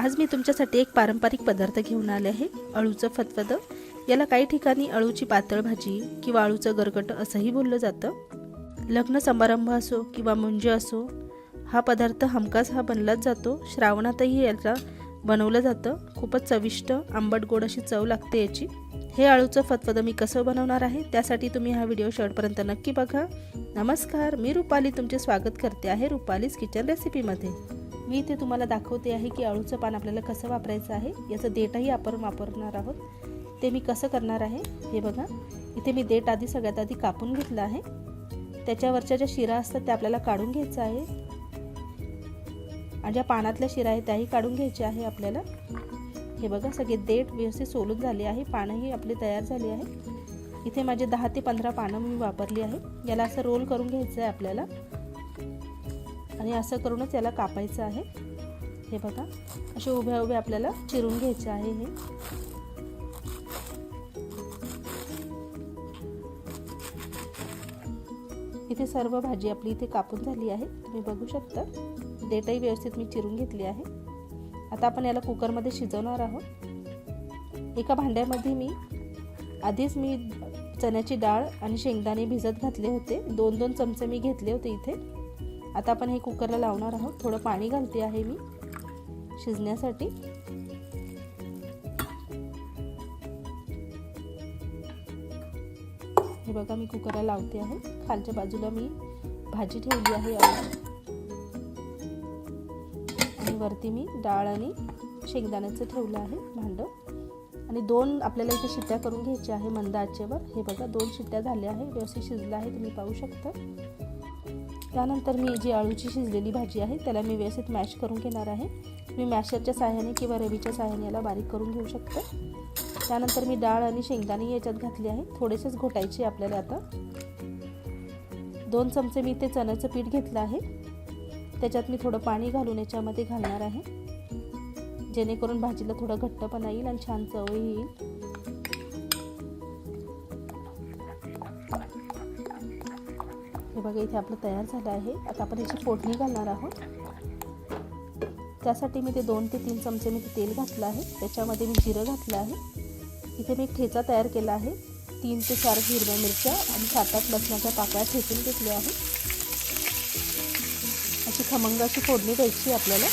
आज मी तुमच्यासाठी एक पारंपरिक पदार्थ घेऊन आले आहे अळूचं फतफदं याला काही ठिकाणी अळूची पातळ भाजी किंवा अळूचं गरगट असंही बोललं जातं. लग्न समारंभ असो किंवा मुंज असो हा पदार्थ हमखास हा बनलाच जातो. श्रावणातही याला बनवलं जातं. खूपच चविष्ट आंबट गोड अशी चव लागते याची. हे अळूचं फतफदं मी कसं बनवणार आहे त्यासाठी तुम्ही हा व्हिडिओ शेवटपर्यंत नक्की बघा. नमस्कार मी रुपाली तुमचे स्वागत करते आहे रुपालीज किचन रेसिपीमध्ये. मी इथे तुम्हाला दाखवते आहे की अळूचं पान आपल्याला कसं वापरायचं आहे याचं देठही आपण वापरणार आहोत. ते मी कसं करणार आहे हे बघा. इथे मी देठ आधी सगळ्यात आधी कापून घेतलं आहे. त्याच्यावरच्या ज्या शिरा असतात त्या आपल्याला काढून घ्यायचं आहे. आणि ज्या पानातल्या शिरा आहेत त्याही काढून घ्यायच्या आहे आपल्याला. हे बघा सगळे देठ व्यवस्थित सोलून झाले आहे. पानंही आपले तयार झाले आहे. इथे माझे दहा ते पंधरा पानं मी वापरली आहे. याला असं रोल करून घ्यायचं आहे आपल्याला. आणि असं करूनच याला कापायचं आहे. हे बघा असे उभ्या उभ्या आपल्याला चिरून घ्यायचे आहे हे. इथे सर्व भाजी आपली इथे कापून झाली आहे. तुम्ही बघू शकता देठही व्यवस्थित मी चिरून घेतली आहे. आता आपण याला कुकरमध्ये शिजवणार आहोत. एका भांड्यामध्ये मी आधीच मी चण्याची डाळ आणि शेंगदाणे भिजत घातले होते. दोन दोन चमचे मी घेतले होते इथे. आता आपण हे कुकरला लावणार आहोत. थोडं पाणी घालते आहे मी शिजण्यासाठी. हे बघा मी कुकरला लावते आहे. खालच्या बाजूला मी भाजी ठेवली आहे आणि वरती मी डाळ आणि शेंगदाण्याचं ठेवलं आहे भांडं. आणि दोन आपल्याला इथे शिट्ट्या करून घ्यायच्या आहे मंद आचेवर. हे बघा दोन शिट्ट्या झाल्या आहे. व्यवस्थित शिजलं आहे तुम्ही पाहू शकता. त्यानंतर मी जी अळूची शिजलेली भाजी आहे त्याला मी व्यवस्थित मॅश करून घेणार आहे. मी मॅशरच्या सहाय्याने किंवा रवीच्या साह्याने याला बारीक करून घेऊ शकते. त्यानंतर मी डाळ आणि शेंगदाणे याच्यात घातले आहे थोडेसेच घोटायचे आपल्याला आता. दोन चमचे मी ते चण्याचं पीठ घेतलं आहे. त्याच्यात मी थोडं पाणी घालून याच्यामध्ये घालणार आहे. जेणेकरून भाजीला थोडं घट्टपणा येईल आणि छान चव येईल. हे बघा इथे आपलं तयार झालं आहे. आता आपण याची फोडणी घालणार आहोत. त्यासाठी मी ते दोन ते तीन चमचे मी तेल घातलं आहे. त्याच्यामध्ये मी जिरं घातलं आहे. इथे मी एक ठेचा तयार केला आहे. तीन ते चार हिरव्या मिरच्या आणि सात आठ लसणाच्या पाकळ्या ठेचून घेतल्या आहेत. अशी खमंग अशी फोडणी द्यायची आपल्याला.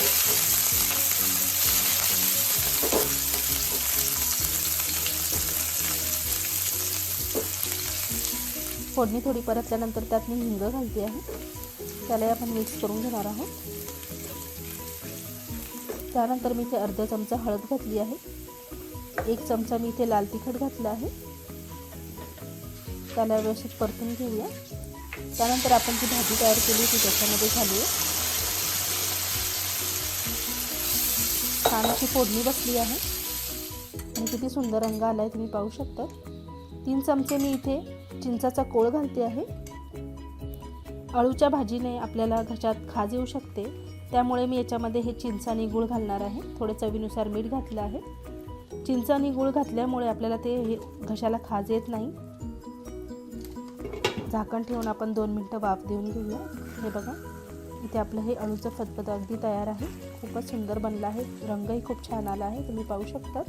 फोडणी थोडी परतल्यानंतर त्यात मी हिंग घालते आहे. त्यालाही आपण मिक्स करून घेणार आहोत. त्यानंतर मी इथे अर्धा चमचा हळद घातली आहे. एक चमचा मी इथे लाल तिखट घातला आहे. त्याला व्यवस्थित परतून घेऊया. त्यानंतर आपण जी भाजी तयार केली ती त्याच्यामध्ये घालूया. छान अशी फोडणी बसली आहे. आणि किती सुंदर रंग आला आहे तुम्ही पाहू शकता. तीन चमचे मी इथे चिंचाचा कोळ घालते आहे. अळूच्या भाजीने आपल्याला घशात खाज येऊ शकते. त्यामुळे मी याच्यामध्ये हे चिंच आणि गूळ घालणार आहे. थोडे चवीनुसार मीठ घातलं आहे. चिंच आणि गूळ घातल्यामुळे आपल्याला ते हे घशाला खाज येत नाही. झाकण ठेवून आपण दोन मिनटं वाफ देऊन घेऊया. हे बघा इथे आपलं हे अळूचं फतफत अगदी तयार आहे. खूपच सुंदर बनलं आहे. रंगही खूप छान आला आहे. तुम्ही पाहू शकता.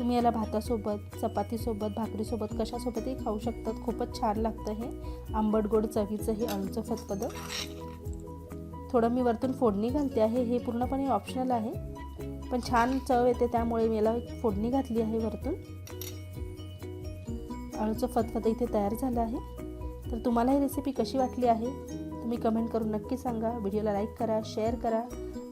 तुम्ही याला भातासोबत चपातीसोबत भाकरीसोबत कशासोबतही खाऊ शकतात. खूपच छान लागतं हे. आंबट गोड चवीचं हे अळूचं फतफदं थोडं मी वरतून फोडणी घालते आहे. हे पूर्णपणे ऑप्शनल आहे. पण छान चव येते त्यामुळे मी याला फोडणी घातली आहे वरतून. अळूचं फतफद इथे तयार झालं आहे. तर तुम्हाला ही रेसिपी कशी वाटली आहे? तुम्ही कमेंट करून नक्की सांगा. व्हिडिओला लाईक करा शेअर करा.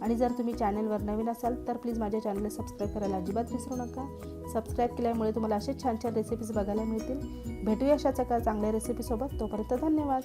आणि जर तुम्ही चॅनलवर नवीन असाल तर प्लीज माझ्या चॅनलला सबस्क्राईब करायला अजिबात विसरू नका. सबस्क्राईब केल्यामुळे तुम्हाला असेच छान छान रेसिपीज बघायला मिळतील. भेटूया अशाच एका चांगल्या रेसिपीसोबत तोपर्यंत धन्यवाद.